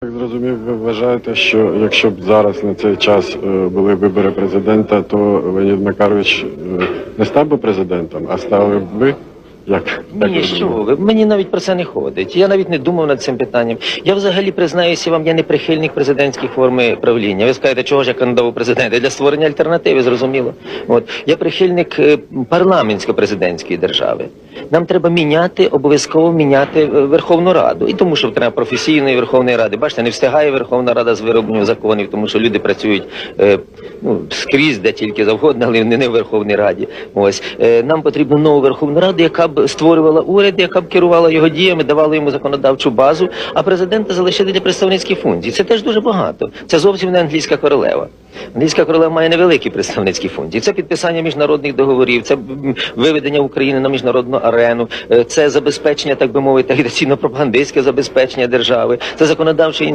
Так зрозумів, ви вважаєте, що якщо б зараз на цей час е, були вибори президента, то Леонід Макарович е, не став би президентом, а стали б ви? Як? як Ні, що ви, мені навіть про це не ходить. Я навіть не думав над цим питанням. Я взагалі признаюся вам, я не прихильник президентської форми правління. Ви скажете, чого ж я кандидат у президенти? Для створення альтернативи, зрозуміло. От я прихильник е, парламентсько-президентської держави. Нам треба міняти, обов'язково міняти е, Верховну Раду. І тому, що треба професійної Верховної Ради. Бачите, не встигає Верховна Рада з виробленням законів, тому що люди працюють е, ну, скрізь, де тільки завгодно, але не в Верховній Раді. Ось е, нам потрібна нова Верховна Рада, яка б створювала уряд, яка б керувала його діями, давала йому законодавчу базу, а президента залишити для представницьких функцій. Це теж дуже багато. Це зовсім не англійська королева. Англійська королева має невеликі представницькі І Це підписання міжнародних договорів, це виведення України на міжнародну арену, е, це забезпечення, так би мовити, агітаційно-пропагандистське забезпечення держави, це законодавча